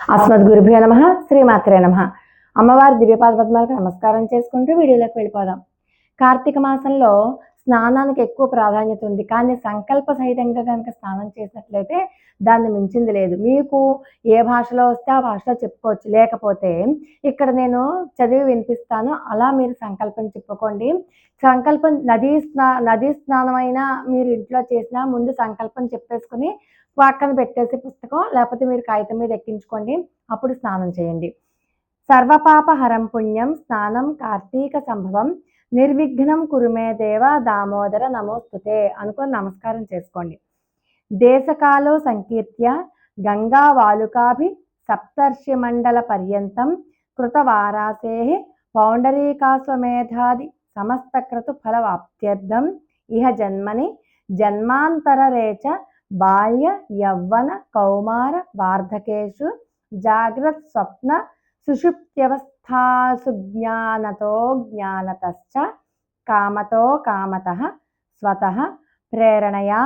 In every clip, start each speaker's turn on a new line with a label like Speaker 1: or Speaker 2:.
Speaker 1: అస్మద్ గురుభ్యో నమ శ్రీమాత్రే నమ. అమ్మవారి దివ్యపాద పద్మాలకు నమస్కారం చేసుకుంటూ వీడియోలోకి వెళ్ళిపోదాం. కార్తీక మాసంలో స్నానానికి ఎక్కువ ప్రాధాన్యత ఉంది. కానీ సంకల్ప సహితంగా కనుక స్నానం చేసినట్లయితే దాన్ని మించింది లేదు. మీకు ఏ భాషలో వస్తే ఆ భాషలో చెప్పుకోవచ్చు. లేకపోతే ఇక్కడ నేను చదివి వినిపిస్తాను. అలా మీరు సంకల్పం చెప్పుకోండి. సంకల్పం నదీ స్నా నదీ స్నానం అయినా మీరు ఇంట్లో చేసినా ముందు సంకల్పం చెప్పేసుకుని పక్కన పెట్టేసి పుస్తకం లేకపోతే మీరు కాగితం మీద ఎక్కించుకోండి. అప్పుడు స్నానం చేయండి. సర్వపాప హరం పుణ్యం స్నానం కార్తీక సంభవం నిర్విఘ్నం కురుమే దేవ దామోదర నమోస్తుతే అనుకొని నమస్కారం చేసుకోండి. దేశకాలో సంకీర్త్య గంగా వాలుకాభి సప్తర్షి మండల పర్యంతం కృతవారాసే పౌండరీకాశ్వమేధాది సమస్తక్రతు ఫలవాప్త్యర్థం. ఇహ జన్మని జన్మాంతరరేచ బాల్య యవ్వన కౌమార వార్ధకేషు జాగ్రత్ స్వప్న సుషుప్త్యవస్థాసు జ్ఞానతో జ్ఞానతశ్చ కామతో కామత స్వత ప్రేరణయా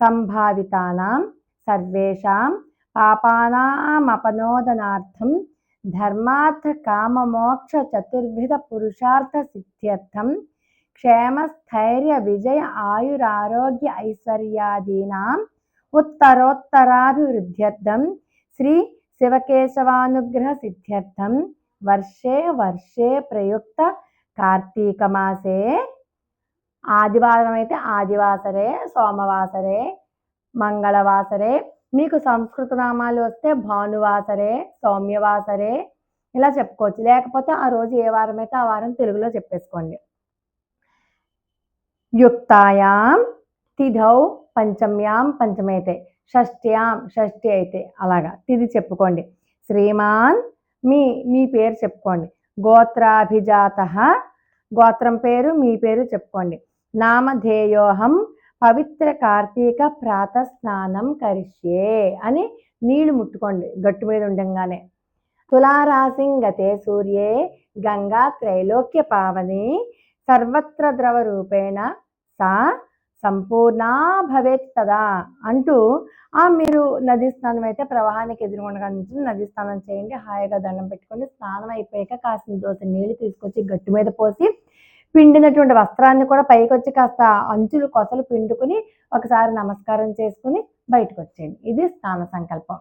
Speaker 1: సంభావితానాం సర్వేషాం పాపానామపనోదనార్థం ధర్మార్థ కామమోక్ష చతుర్విధ పురుషార్థ సిద్ధ్యర్థం క్షేమస్థైర్య విజయ ఆయురారోగ్య ఐశ్వర్యాదీనాం ఉత్తరోత్తరాభివృద్ధ్యర్థం శ్రీ శివకేశవానుగ్రహ సిద్ధ్యర్థం వర్షే వర్షే ప్రయుక్త కార్తీక మాసే ఆదివారం అయితే ఆదివాసరే సోమవాసరే మంగళవాసరే. మీకు సంస్కృత నామాలు వస్తే భానువాసరే సౌమ్యవాసరే. ఇలా చెప్పుకోవచ్చు. లేకపోతే ఆ రోజు ఏ వారం అయితే ఆ వారం తెలుగులో చెప్పేసుకోండి. యుక్తాయాం తిథౌ పంచమ్యాం పంచమైతే. షష్ట్యాం షష్ఠి అయితే అలాగా. తిది చెప్పుకోండి. శ్రీమాన్ మీ మీ పేరు చెప్పుకోండి. గోత్రాభిజాత గోత్రం పేరు మీ పేరు చెప్పుకోండి. నామధేయోహం పవిత్ర కార్తీక ప్రాత స్నానం కరిష్యే అని నీళ్ళు ముట్టుకోండి. గట్టు మీద ఉండగానే. తులారాసింగతే సూర్యే గంగా త్రైలోక్య పావని సర్వత్ర ద్రవ రూపేణ సా సంపూర్ణ భవేత్ కదా అంటూ ఆ మీరు నదీ స్నానం అయితే ప్రవాహానికి ఎదురుగుండగా నుంచి నదీ స్నానం చేయండి హాయిగా దండం పెట్టుకొని స్నానం అయిపోయాక కాసిన దోశ నీళ్ళు తీసుకొచ్చి గట్టు మీద పోసి పిండినటువంటి వస్త్రాన్ని కూడా పైకి వచ్చి కాస్త అంచులు కొసలు పిండుకుని ఒకసారి నమస్కారం చేసుకుని బయటకు వచ్చేయండి ఇది స్నాన సంకల్పం.